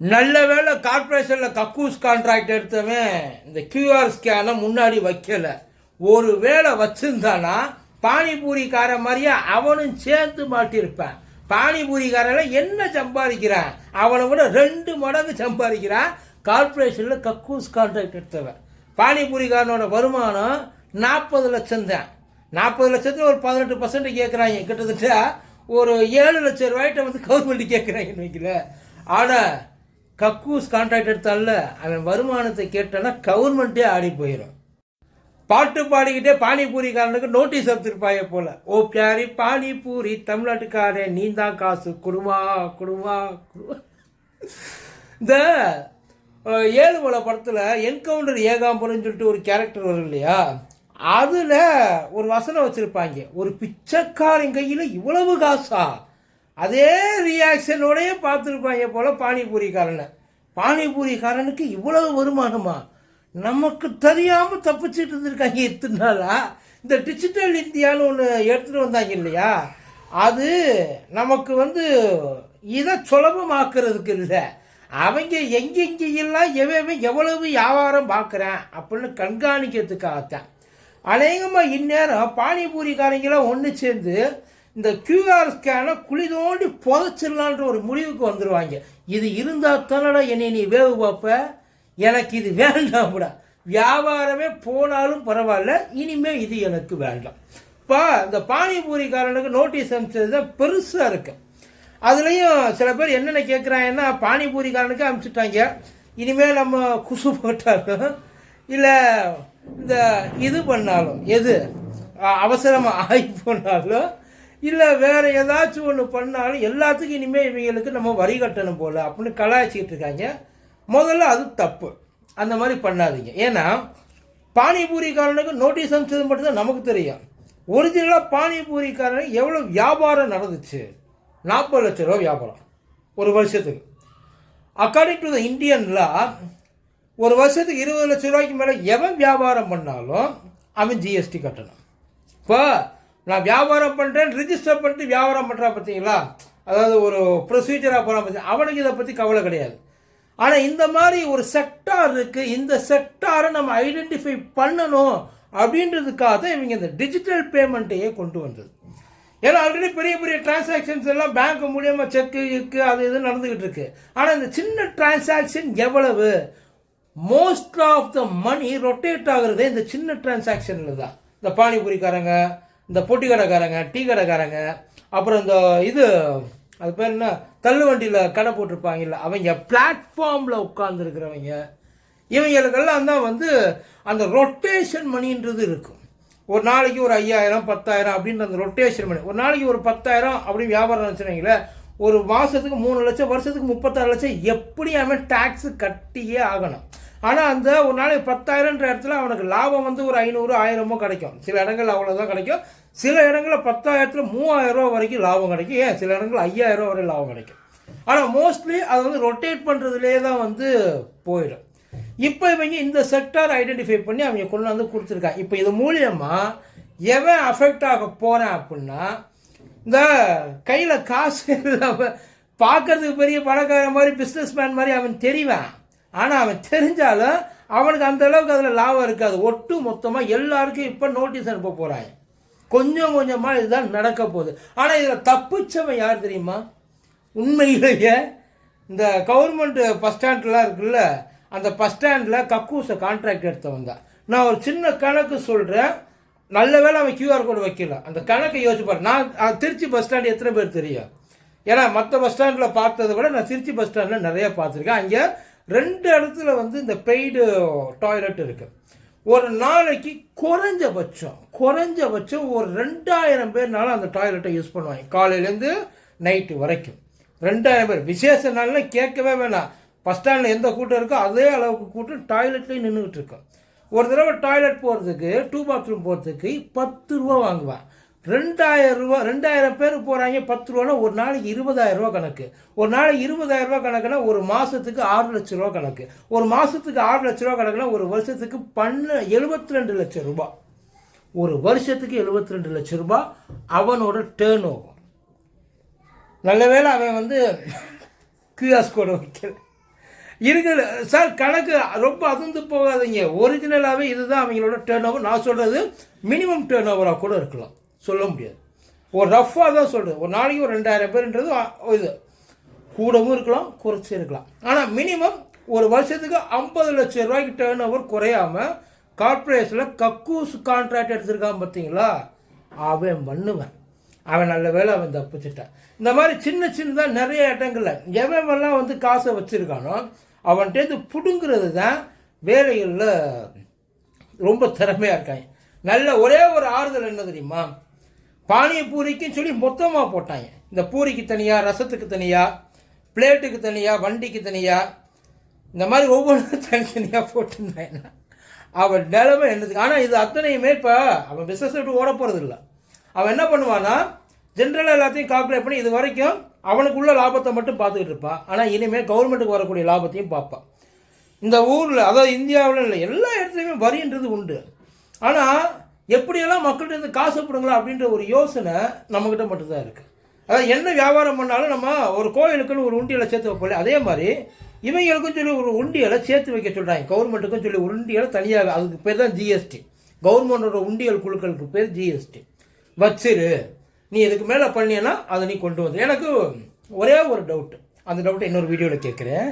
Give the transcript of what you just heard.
நல்ல வேளை கார்ப்பரேஷனில் கக்கூஸ் கான்ட்ராக்ட் எடுத்தவன் இந்த கியூஆர் ஸ்கேனை முன்னாடி வைக்கலை. ஒரு வேளை வச்சுருந்தானா பானிபூரிக்காரன் மாதிரியே அவனும் சேர்த்து மாட்டியிருப்பான். பானிபூரிக்காரன் என்ன சம்பாதிக்கிறான்? அவனை விட ரெண்டு மடங்கு சம்பாதிக்கிறான் கார்பரேஷனில் கக்கூஸ் கான்ட்ராக்ட் எடுத்தவன். பானிபூரிக்காரனோட வருமானம் நாற்பது லட்சம் தான். நாற்பது லட்சத்தில் ஒரு பதினெட்டு பர்சன்ட் கேட்குறாங்க கிட்டத்தட்ட ஒரு ஏழு லட்சம் ரூபாய்கிட்ட வந்து கவர்மெண்ட் கேட்குறாங்கன்னு வைக்கல ஆனால் கக்கூஸ் கான்ட்ராக்ட் எடுத்தால அவன் வருமானத்தை கேட்டானா கவர்மெண்ட்டே ஆடி போயிடும் பாட்டு பாடிக்கிட்டே பானிபூரிக்காரனுக்கு நோட்டீஸ் எடுத்துருப்பாயே போல. ஓ பியாரி பானிபூரி தமிழ்நாட்டுக்காரே நீ தான் காசு குடுமா குடுமா குடுமா. இந்த அஹ், ஏழுமலை படத்தில் என்கவுண்டர் ஏகாம்பரம்னு சொல்லிட்டு ஒரு கேரக்டர் வரும் இல்லையா? அதில் ஒரு வசனம் வச்சுருப்பாங்க. ஒரு பிச்சைக்காரன் கையில் இவ்வளவு காசா? அதே ரியாக்ஷனோடய பார்த்துருப்பாங்க போல் பானிபூரிக்காரனை. பானிபூரிக்காரனுக்கு இவ்வளவு வருமானமா? நமக்கு தெரியாமல் தப்பிச்சிட்டு இருந்திருக்காங்க இத்தனை நாளா? இந்த டிஜிட்டல் இந்தியான்னு ஒன்று எடுத்துகிட்டு வந்தாங்க இல்லையா? அது நமக்கு வந்து இதை சுலபமாக்குறதுக்கு இல்லை. அவங்க எங்கெங்கெல்லாம் எவ்வளவு எவ்வளவு வியாபாரம் பார்க்குறேன் அப்படின்னு கண்காணிக்கிறதுக்காகத்தான். அநேகமாக இந்நேரம் பானிபூரிக்காரங்களாம் ஒன்று சேர்ந்து இந்த கியூஆர் ஸ்கேனை குழி தோண்டி புதைச்சிடலான்ற ஒரு முடிவுக்கு வந்துடுவாங்க இது இருந்தால் தானடா என்னை நீ வேவு பார்ப்ப? எனக்கு இது வேண்டாம்டா. வியாபாரமே போனாலும் பரவாயில்ல இனிமே இது எனக்கு வேண்டாம். இப்போ இந்த பானிபூரிக்காரனுக்கு நோட்டீஸ் அனுப்பிச்சது தான் பெருசாக இருக்கு. அதுலேயும் சில பேர் என்னென்ன கேட்குறாங்கன்னா பானிபூரிக்காரனுக்கு அனுப்பிச்சிட்டாங்க இனிமேல் நம்ம குசு போட்டாலும் இல்லை இந்த இது பண்ணாலும் எது? அவசரமாக ஆகி போனாலும் இல்லை வேற ஏதாச்சும் ஒன்று பண்ணாலும் எல்லாத்துக்கும் இனிமேல் இவங்களுக்கு நம்ம வரி கட்டணும் போல அப்படின்னு கலாய்ச்சிக்கிட்டு இருக்காங்க. முதல்ல அது தப்பு. அந்த மாதிரி பண்ணாதீங்க. ஏன்னா பானிபூரிக்காரனுக்கு நோட்டீஸ் அனுப்பிச்சது மட்டும்தான் நமக்கு தெரியும். ஒரிஜினலாக பானிபூரிக்காரனுக்கு எவ்வளோ வியாபாரம் நடந்துச்சு? நாற்பது லட்ச ரூபா வியாபாரம். ஒரு வருஷத்துக்கு. அக்கார்டிங் டு த இந்தியன் ஒரு வருஷத்துக்கு இருபது லட்ச ரூபாய்க்கு மேலே எவன் வியாபாரம் பண்ணாலும் அவன் ஜிஎஸ்டி கட்டணும். இப்போ நான் வியாபாரம் பண்ணுறேன் ரிஜிஸ்டர் பண்ணிட்டு வியாபாரம் பண்ணுறான் பார்த்தீங்களா அதாவது ஒரு ப்ரொசீஜராக போகிறான் பார்த்தீங்க அவனுக்கு இதை பற்றி கவலை கிடையாது. ஆனால் இந்த மாதிரி ஒரு செக்டார் இருக்குது இந்த செக்டாரை நம்ம ஐடென்டிஃபை பண்ணணும் அப்படின்றதுக்காக தான் இவங்க இந்த டிஜிட்டல் பேமெண்ட்டையே கொண்டு வந்தது. ஏன்னா ஆல்ரெடி பெரிய பெரிய டிரான்சாக்ஷன்ஸ் எல்லாம் பேங்க் மூலியமாக செக்கு இக்கு அது இது நடந்துக்கிட்டு இருக்கு. ஆனால் இந்த சின்ன டிரான்சாக்ஷன் எவ்வளவு? Most of the money rotate ஆகிறதே இந்த சின்ன டிரான்சாக்ஷனில் தான். இந்த பானிபூரிக்காரங்க இந்த பொட்டி கடைக்காரங்க டீ கடைக்காரங்க அப்புறம் இந்த இது அது பேர் என்ன? தள்ளு வண்டியில் கடை போட்டிருப்பாங்கல்ல அவங்க பிளாட்ஃபார்மில் உட்காந்துருக்கிறவங்க இவங்களுக்கெல்லாம் தான் வந்து அந்த ரொட்டேஷன் மணின்றது இருக்கும். ஒரு நாளைக்கு ஒரு ஐயாயிரம் பத்தாயிரம் அப்படின்ற அந்த ரொட்டேஷன் மணி ஒரு நாளைக்கு ஒரு பத்தாயிரம் அப்படின்னு வியாபாரம் நினச்சினீங்களே ஒரு மாதத்துக்கு மூணு லட்சம் வருஷத்துக்கு முப்பத்தாறு லட்சம் எப்படி டேக்ஸு டேக்ஸ் கட்டியே ஆகணும்? ஆனால் அந்த ஒரு நாளைக்கு பத்தாயிரன்ற இடத்துல அவனுக்கு லாபம் வந்து ஒரு ஐநூறு ஆயிரமோ கிடைக்கும். சில இடங்கள் அவ்வளோதான் கிடைக்கும். சில இடங்களில் பத்தாயிரத்தில் மூவாயிரம் ரூபா வரைக்கும் லாபம் கிடைக்கும். ஏன்? சில இடங்கள் ஐயாயிரம் ரூபா வரைக்கும் லாபம் கிடைக்கும். ஆனால் மோஸ்ட்லி அது வந்து ரொட்டேட் பண்ணுறதுலேயே தான் வந்து போயிடும். இப்போ இவங்க இந்த செக்டார் ஐடென்டிஃபை பண்ணி அவங்க கொண்டு வந்து கொடுத்துருக்காங்க இப்போ இது மூலியமாக எவன் அஃபெக்ட் ஆக போகிறேன் அப்படின்னா இந்த கையில் காசு இல்லாமல் பார்க்கறதுக்கு பெரிய பணக்காரன் மாதிரி பிஸ்னஸ் மேன் மாதிரி அவன் தெரிவான். ஆனால் அவன் தெரிஞ்சாலும் அவனுக்கு அந்த அளவுக்கு அதில் லாபம் இருக்காது. ஒட்டு மொத்தமாக எல்லாருக்கும் இப்போ நோட்டீஸ் அனுப்ப போகிறாங்க கொஞ்சம் கொஞ்சமாக இதுதான் நடக்க போகுது. ஆனால் இதில் தப்பிச்சவன் யார் தெரியுமா? உண்மையிலேயே இந்த கவர்மெண்ட் பஸ் ஸ்டாண்ட்லாம் இருக்குல்ல அந்த பஸ் ஸ்டாண்டில் கக்கூசை கான்ட்ராக்ட் எடுத்தவன் தான் நான் ஒரு சின்ன கணக்கு சொல்கிறேன் நல்ல வேலை அவன் கியூஆர் கோடு வைக்கல. அந்த கணக்கை யோசிப்பார் நான் திருச்சி பஸ் ஸ்டாண்டு எத்தனை பேர் தெரியும்? ஏன்னா மற்ற பஸ் ஸ்டாண்டில் பார்த்ததை விட நான் திருச்சி பஸ் ஸ்டாண்டில் நிறையா பார்த்துருக்கேன். அங்கே ரெண்டு இடத்துல வந்து இந்த பெய்டு டாய்லெட் இருக்குது ஒரு நாளைக்கு குறைஞ்சபட்சம் குறைஞ்சபட்சம் ஒரு ரெண்டாயிரம் பேர்னால அந்த டாய்லெட்டை யூஸ் பண்ணுவாங்க. காலையிலேருந்து நைட்டு வரைக்கும். ரெண்டாயிரம் பேர். விசேஷ நாள்லாம் கேட்கவே வேணாம். பஸ் ஸ்டாண்டில் எந்த கூட்டம் இருக்கோ அதே அளவுக்கு கூட்டம் டாய்லெட்லேயும் நின்றுக்கிட்டு இருக்கோம். ஒரு தடவை டாய்லெட் போகிறதுக்கு டூ பாத்ரூம் போகிறதுக்கு பத்து ரூபா வாங்குவேன். ரெண்டாயிரம் ரூபா ரெண்டாயிரம் பேர் போகிறாங்க பத்து ரூபானா ஒரு நாளைக்கு இருபதாயிரம் ரூபா கணக்கு. ஒரு நாளைக்கு இருபதாயிரம் ரூபா கணக்குனா ஒரு மாதத்துக்கு ஆறு லட்ச ரூபா கணக்கு. ஒரு மாதத்துக்கு ஆறு லட்ச ரூபா கணக்குனா ஒரு வருஷத்துக்கு பண்ண எழுபத்தி ரெண்டு லட்சம் ரூபாய் ஒரு வருஷத்துக்கு எழுபத்தி ரெண்டு லட்சம் ரூபாய் அவனோட டேர்ன் ஓவர் நல்ல வேளை அவன் வந்து கியூஆஸ் கோடை வைக்கல. இருக்குது சார் கணக்கு ரொம்ப அதிர்ந்து போகாதீங்க. ஒரிஜினலாகவே இதுதான் அவங்களோட டேர்ன் ஓவர் நான் சொல்கிறது மினிமம் டேர்ன் ஓவராக கூட இருக்கலாம். சொல்ல முடியாது. ஒரு ரஃப்பாக தான் சொல்கிறது ஒரு நாளைக்கு ஒரு ரெண்டாயிரம் பேருன்றது இது. கூடவும் இருக்கலாம் குறைச்சி இருக்கலாம். ஆனால் மினிமம் ஒரு வருஷத்துக்கு ஐம்பது லட்சம் ரூபாய்க்கு டேர்ன் ஓவர் குறையாமல் கார்ப்பரேஷனில் கக்கூஸ் கான்ட்ராக்ட் எடுத்திருக்கான் பார்த்தீங்களா? அவன் பண்ணுவேன். அவன் நல்ல வேலை அவன் தப்பிச்சிட்டான். இந்த மாதிரி சின்ன சின்னதாக நிறைய இடங்கள்ல எவன்லாம் வந்து காசை வச்சுருக்கானோ அவன்கிட்ட பிடுங்கிறது தான் வேலைகளில் ரொம்ப திறமையாக இருக்காங்க. நல்ல ஒரே ஒரு ஆறுதல் என்ன தெரியுமா? பானிபூரிக்குன்னு சொல்லி மொத்தமாக போட்டாங்க. இந்த பூரிக்கு தனியாக ரசத்துக்கு தனியாக பிளேட்டுக்கு தனியாக வண்டிக்கு தனியாக இந்த மாதிரி ஒவ்வொன்றும் தனித்தனியாக போட்டிருந்தாங்க. அவன் நிலைமை என்னதுக்கு ஆனால் இது அத்தனையுமே இப்போ அவன் பிஸ்னஸ் விட்டு ஓட போகிறது இல்லை அவன் என்ன பண்ணுவான்னா ஜென்ரலாக எல்லாத்தையும் கால்குலேட் பண்ணி இது வரைக்கும் அவனுக்குள்ள லாபத்தை மட்டும் பார்த்துக்கிட்டு இருப்பான் ஆனால் இனிமேல் கவர்மெண்ட்டுக்கு வரக்கூடிய லாபத்தையும் பார்ப்பான் இந்த ஊரில் அதாவது இந்தியாவில் இல்லை எல்லா இடத்துலையுமே வரின்றது உண்டு. ஆனால் எப்படியெல்லாம் மக்கள்கிட்ட இருந்து காசு பிடுங்களா அப்படின்ற ஒரு யோசனை நம்மக்கிட்ட மட்டும்தான் இருக்குது அதாவது என்ன வியாபாரம் பண்ணாலும் நம்ம ஒரு கோயிலுக்குன்னு ஒரு உண்டியலை சேர்த்து வைப்போம் அதே மாதிரி இவங்களுக்கும் சொல்லி ஒரு உண்டியலை சேர்த்து வைக்க சொல்கிறாங்க கவர்மெண்ட்டுக்கும் சொல்லி ஒரு உண்டியலை தனியாக அதுக்கு பேர் தான் ஜிஎஸ்டி கவர்மெண்டோட உண்டியல் குழுக்களுக்கு பேர் ஜிஎஸ்டி வச்சிரு. நீ இதுக்கு மேலே பண்ணியன்னா அதை நீ கொண்டு வந்து. எனக்கு ஒரே ஒரு டவுட் அந்த டவுட்டை இன்னொரு வீடியோவில் கேட்குறேன்.